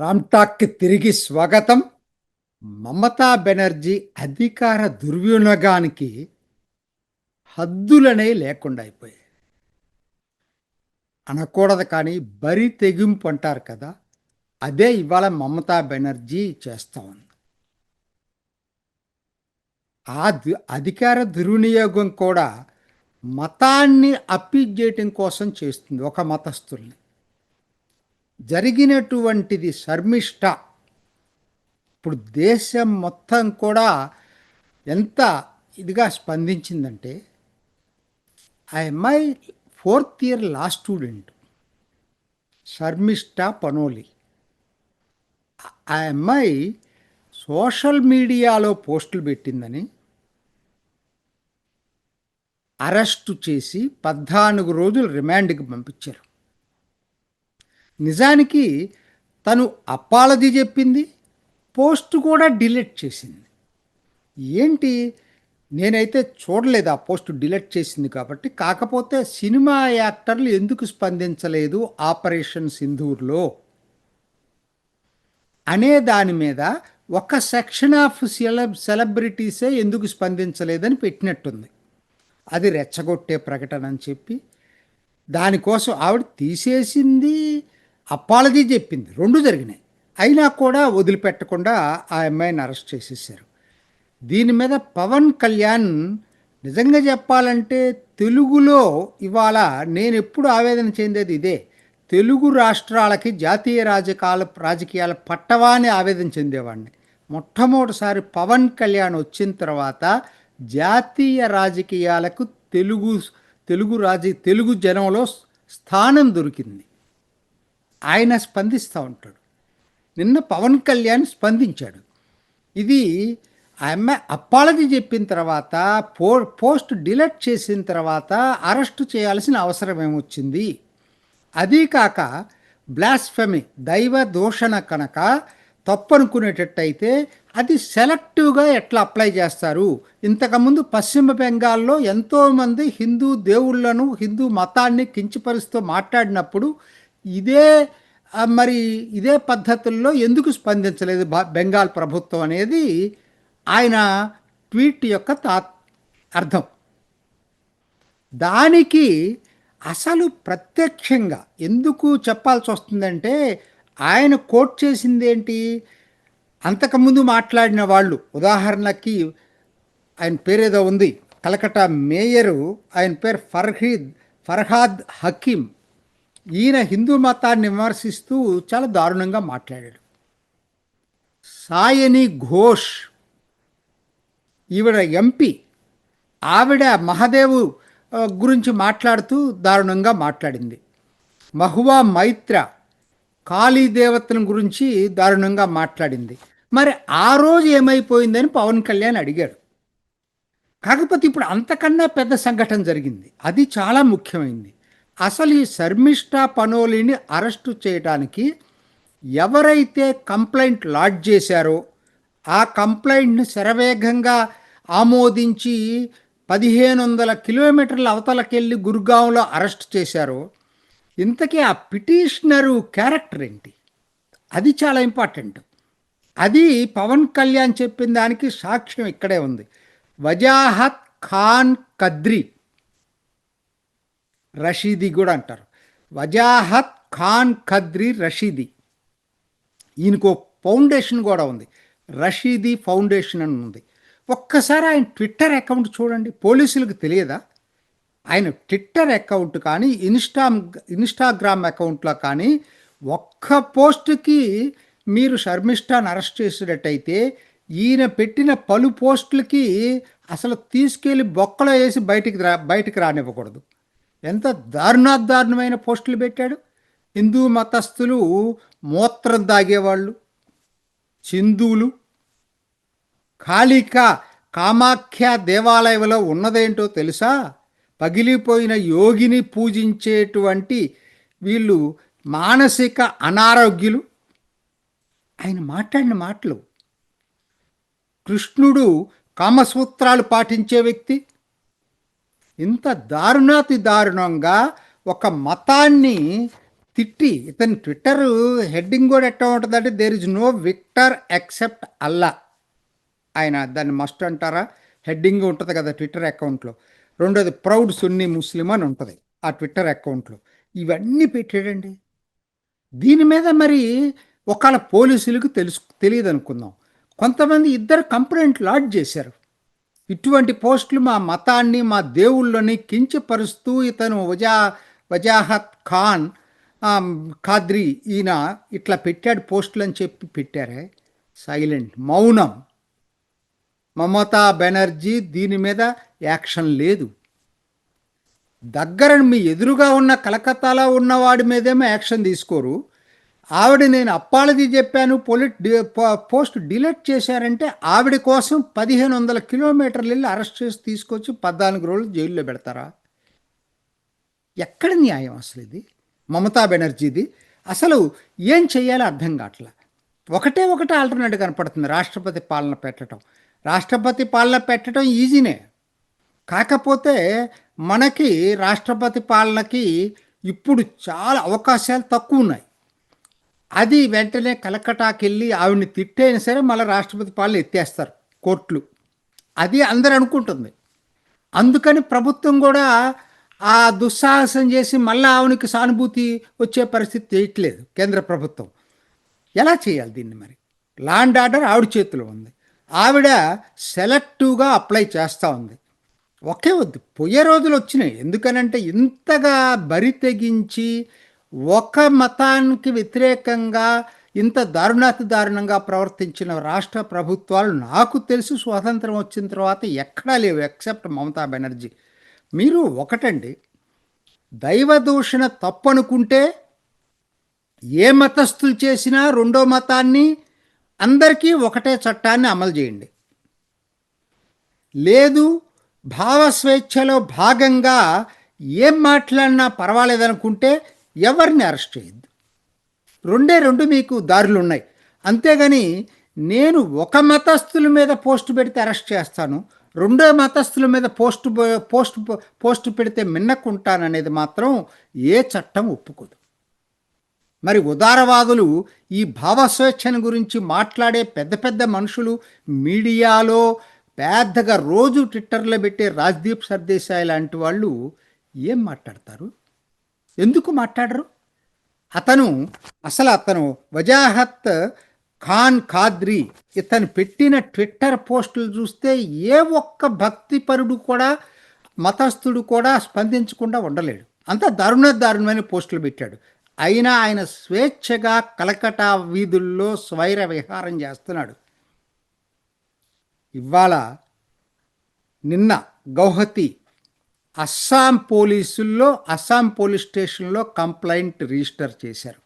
రామ్టాక్కి తిరిగి స్వాగతం. మమతా బెనర్జీ అధికార దుర్వినియోగానికి హద్దులనే లేకుండా అయిపోయాయి. అనకూడదు కానీ బరి తెగింపు అంటారు కదా అదే ఇవాళ మమతా బెనర్జీ చేస్తా ఉంది. ఆ అధికార దుర్వినియోగం కూడా మతాన్ని అప్పీజ్ చేయటం కోసం చేస్తుంది ఒక మతస్థుల్ని. జరిగినటువంటిది శర్మిష్ట. ఇప్పుడు దేశం మొత్తం కూడా ఎంత ఇదిగా స్పందించిందంటే I my fourth year law student Sharmishta Panoli. ఆ అమ్మాయి సోషల్ మీడియాలో పోస్టులు పెట్టిందని అరెస్టు చేసి పద్నాలుగు రోజులు రిమాండ్కి పంపించారు. నిజానికి తను అప్పాలది చెప్పింది పోస్ట్ కూడా డిలీట్ చేసింది. ఏంటి? నేనైతే చూడలేదు ఆ పోస్ట్ డిలీట్ చేసింది కాబట్టి. కాకపోతే సినిమా యాక్టర్లు ఎందుకు స్పందించలేదు ఆపరేషన్ సింధూర్లో? అనే దాని మీద ఒక సెక్షన్ ఆఫ్ సెలబ్ సెలబ్రిటీసే ఎందుకు స్పందించలేదని పెట్టినట్టుంది. అది రెచ్చగొట్టే ప్రకటన అని చెప్పి దానికోసం ఆవిడ తీసేసింది అప్పాలజీ చెప్పింది. రెండు జరిగినాయి. అయినా కూడా వదిలిపెట్టకుండా ఆ అమ్మాయిని అరెస్ట్ చేసేసారు. దీని మీద పవన్ కళ్యాణ్ నిజంగా చెప్పాలంటే తెలుగులో ఇవాళ నేను ఎప్పుడు ఆవేదన చెందేది ఇదే. తెలుగు రాష్ట్రాలకి జాతీయ రాజకాల రాజకీయాల పట్టవా అని ఆవేదన చెందేవాడిని. మొట్టమొదటిసారి పవన్ కళ్యాణ్ వచ్చిన తర్వాత జాతీయ రాజకీయాలకు తెలుగు తెలుగు రాజ తెలుగు జనంలో స్థానం దొరికింది. ఆయన స్పందిస్తూ ఉంటాడు. నిన్న పవన్ కళ్యాణ్ స్పందించాడు. ఇది ఆమె అప్పాలజీ చెప్పిన తర్వాత పో పోస్ట్ డిలీట్ చేసిన తర్వాత అరెస్టు చేయాల్సిన అవసరం ఏమొచ్చింది? అదీ కాక బ్లాస్ఫెమి దైవ దూషణ కనుక తప్పనుకునేటట్టయితే అది సెలెక్టివ్గా ఎట్లా అప్లై చేస్తారు? ఇంతకుముందు పశ్చిమ బెంగాల్లో ఎంతోమంది హిందూ దేవుళ్ళను హిందూ మతాన్ని కించపరుస్తూ మాట్లాడినప్పుడు ఇదే మరి ఇదే పద్ధతుల్లో ఎందుకు స్పందించలేదు బెంగాల్ ప్రభుత్వం అనేది ఆయన ట్వీట్ యొక్క తా అర్థం. దానికి అసలు ప్రత్యక్షంగా ఎందుకు చెప్పాల్సి వస్తుందంటే ఆయన కోట్ చేసింది ఏంటి? అంతకుముందు మాట్లాడిన వాళ్ళు ఉదాహరణకి ఆయన పేరేదో ఉంది కలకటా మేయరు ఆయన పేరు ఫర్హీద్ ఫర్హాద్ హకీం. ఈయన హిందూ మతాన్ని విమర్శిస్తూ చాలా దారుణంగా మాట్లాడాడు. సాయని ఘోష్ ఈవిడ ఎంపీ ఆవిడ మహదేవు గురించి మాట్లాడుతూ దారుణంగా మాట్లాడింది. మహువా మైత్ర కాళీ దేవతల గురించి దారుణంగా మాట్లాడింది. మరి ఆ రోజు ఏమైపోయిందని పవన్ కళ్యాణ్ అడిగాడు. కాకపోతే ఇప్పుడు అంతకన్నా పెద్ద సంఘటన జరిగింది. అది చాలా ముఖ్యమైంది. అసలు ఈ శర్మిష్ఠా పనోలిని అరెస్టు చేయడానికి ఎవరైతే కంప్లైంట్ లాడ్జ్ చేశారో ఆ కంప్లైంట్ని శరవేగంగా ఆమోదించి పదిహేను వందల కిలోమీటర్ల అవతలకెళ్ళి గురుగాంలో అరెస్ట్ చేశారో ఇంతకీ ఆ పిటిషనరు క్యారెక్టర్ ఏంటి? అది చాలా ఇంపార్టెంట్. అది పవన్ కళ్యాణ్ చెప్పిన దానికి సాక్ష్యం ఇక్కడే ఉంది. వజాహత్ ఖాన్ కద్రి. రషీది కూడా అంటారు. వజాహత్ ఖాన్ ఖద్రి రషీది. ఈయనకు ఫౌండేషన్ కూడా ఉంది. రషీదీ ఫౌండేషన్ అని ఉంది. ఒక్కసారి ఆయన ట్విట్టర్ అకౌంట్ చూడండి. పోలీసులకు తెలియదా? ఆయన ట్విట్టర్ అకౌంట్ కానీ ఇన్స్టా ఇన్స్టాగ్రామ్ అకౌంట్లో కానీ ఒక్క పోస్ట్కి మీరు షర్మిష్టాను అరెస్ట్ చేసేటట్టయితే ఈయన పెట్టిన పలు పోస్టులకి అసలు తీసుకెళ్ళి బొక్కలో వేసి బయటికి రా బయటికి రానివ్వకూడదు. ఎంత దారుణాదారుణమైన పోస్టులు పెట్టాడు? హిందూ మతస్థులు మూత్రం తాగేవాళ్ళు సింధువులు కాళిక కామాఖ్య దేవాలయంలో ఉన్నదేంటో తెలుసా? పగిలిపోయిన యోగిని పూజించేటువంటి వీళ్ళు మానసిక అనారోగ్యులు. ఆయన మాట్లాడిన మాటలు. కృష్ణుడు కామసూత్రాలు పాటించే వ్యక్తి. ఇంత దారుణాతి దారుణంగా ఒక మతాన్ని తిట్టి ఇతని ట్విట్టర్ హెడ్డింగ్ కూడా ఎట్లా ఉంటుందంటే there is no victor except Allah ఆయన దాన్ని మస్ట్ అంటారా? హెడ్డింగ్ ఉంటుంది కదా ట్విట్టర్ అకౌంట్లో. రెండోది ప్రౌడ్ సున్నీ ముస్లిం అని ఉంటుంది ఆ ట్విట్టర్ అకౌంట్లో. ఇవన్నీ పెట్టాడండి దీని మీద మరి ఒకళ్ళ పోలీసులకు తెలుసు తెలియదు అనుకుందాం కొంతమంది ఇద్దరు కంప్లైంట్ లాడ్జ్ చేశారు. ఇటువంటి పోస్టులు మా మతాన్ని మా దేవుళ్ళని కించపరుస్తూ ఇతను వజా వజాహత్ ఖాన్ ఖాద్రి ఈయన ఇట్లా పెట్టాడు పోస్టులు అని చెప్పి పెట్టారే. సైలెంట్ మౌనం. మమతా బెనర్జీ దీని మీద యాక్షన్ లేదు. దగ్గర మీ ఎదురుగా ఉన్న కలకత్తాలో ఉన్నవాడి మీదేమో యాక్షన్ తీసుకోరు. ఆవిడ నేను అప్పాలది చెప్పాను పొలిట్ పోస్ట్ డిలీట్ చేశారంటే ఆవిడ కోసం పదిహేను వందల కిలోమీటర్లు వెళ్ళి అరెస్ట్ చేసి తీసుకొచ్చి పద్నాలుగు రోజులు జైల్లో పెడతారా? ఎక్కడ న్యాయం అసలు ఇది మమతా బెనర్జీది. అసలు ఏం చేయాలో అర్థం కావట్లే? ఒకటే ఒకటే ఆల్టర్నేట్ కనపడుతుంది రాష్ట్రపతి పాలన పెట్టడం రాష్ట్రపతి పాలన పెట్టడం ఈజీనే. కాకపోతే మనకి రాష్ట్రపతి పాలనకి ఇప్పుడు చాలా అవకాశాలు తక్కువ ఉన్నాయి. అది వెంటనే కలకటాకి వెళ్ళి ఆవిడని తిట్టైనా సరే మళ్ళీ రాష్ట్రపతి పాలన ఎత్తేస్తారు కోర్టులు. అది అందరు అనుకుంటుంది. అందుకని ప్రభుత్వం కూడా ఆ దుస్సాహసం చేసి మళ్ళీ ఆవునికి సానుభూతి వచ్చే పరిస్థితి చేయట్లేదు కేంద్ర ప్రభుత్వం. ఎలా చేయాలి దీన్ని మరి? లాండ్ ఆర్డర్ ఆవిడ చేతిలో ఉంది. ఆవిడ సెలెక్టివ్గా అప్లై చేస్తూ ఉంది. ఒకే వద్దు పోయే రోజులు వచ్చినాయి. ఎందుకనంటే ఇంతగా బరి తెగించి ఒక మతానికి వ్యతిరేకంగా ఇంత దారుణాతి దారుణంగా ప్రవర్తించిన రాష్ట్ర ప్రభుత్వాలు నాకు తెలుసు స్వాతంత్రం వచ్చిన తర్వాత ఎక్కడా లేవు ఎక్సెప్ట్ మమతా బెనర్జీ. మీరు ఒకటండి దైవదూషణ తప్పనుకుంటే ఏ మతస్థులు చేసినా రెండో మతాన్ని అందరికీ ఒకటే చట్టాన్ని అమలు చేయండి. లేదు భావస్వేచ్ఛలో భాగంగా ఏం మాట్లాడినా పర్వాలేదనుకుంటే ఎవరిని అరెస్ట్ చేయొద్దు. రెండే రెండు మీకు దారులు ఉన్నాయి అంతేగాని నేను ఒక మతస్థుల మీద పోస్ట్ పెడితే అరెస్ట్ చేస్తాను రెండో మతస్థుల మీద పోస్ట్ పోస్ట్ పోస్ట్ పెడితే మిన్నకుంటాననేది మాత్రం ఏ చట్టం ఒప్పుకోదు. మరి ఉదారవాదులు ఈ భావస్వేచ్ఛను గురించి మాట్లాడే పెద్ద పెద్ద మనుషులు మీడియాలో పెద్దగా రోజు ట్విట్టర్లో పెట్టే రాజ్దీప్ సర్దేశాయ్ లాంటి వాళ్ళు ఏం మాట్లాడతారు? ఎందుకు మాట్లాడరు? అతను అసలు అతను వజాహత్ ఖాన్ ఖాద్రి ఇతను పెట్టిన ట్విట్టర్ పోస్టులు చూస్తే ఏ ఒక్క భక్తిపరుడు కూడా మతస్థుడు కూడా స్పందించకుండా ఉండలేడు. అంత దారుణ దారుణమైన పోస్టులు పెట్టాడు. అయినా ఆయన స్వేచ్ఛగా కలకటా వీధుల్లో స్వైర విహారం చేస్తున్నాడు. ఇవాళ నిన్న గౌహతి అస్సాం పోలీసుల్లో అస్సాం పోలీస్ స్టేషన్లో కంప్లైంట్ రిజిస్టర్ చేశారు.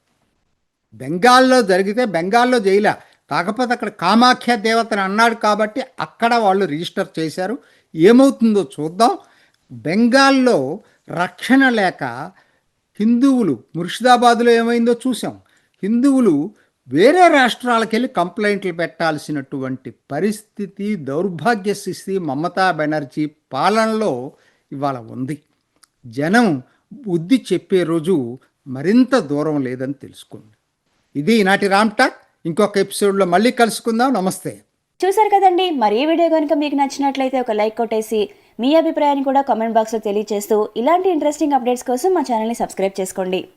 బెంగాల్లో జరిగితే బెంగాల్లో జైలా. కాకపోతే అక్కడ కామాఖ్య దేవతని అన్నాడు కాబట్టి అక్కడ వాళ్ళు రిజిస్టర్ చేశారు. ఏమవుతుందో చూద్దాం. బెంగాల్లో రక్షణ లేక హిందువులు ముర్షిదాబాద్లో ఏమైందో చూసాం హిందువులు వేరే రాష్ట్రాలకు వెళ్ళి కంప్లైంట్లు పెట్టాల్సినటువంటి పరిస్థితి దౌర్భాగ్య స్థితి మమతా బెనర్జీ పాలనలో ఇవాళ ఉంది. జనం బుద్ధి చెప్పే రోజు మరింత దూరం లేదని తెలుసుకోండి. ఇది ఈనాటి రామ్ టాక్. ఇంకొక ఎపిసోడ్లో మళ్ళీ కలుసుకుందాం. నమస్తే. చూసారు కదండి మరి ఈ వీడియో కనుక మీకు నచ్చినట్లయితే ఒక లైక్ కొట్టేసి మీ అభిప్రాయాన్ని కూడా కామెంట్ బాక్స్లో తెలియజేస్తూ ఇలాంటి ఇంట్రెస్టింగ్ అప్డేట్స్ కోసం మా ఛానల్ని సబ్స్క్రైబ్ చేసుకోండి.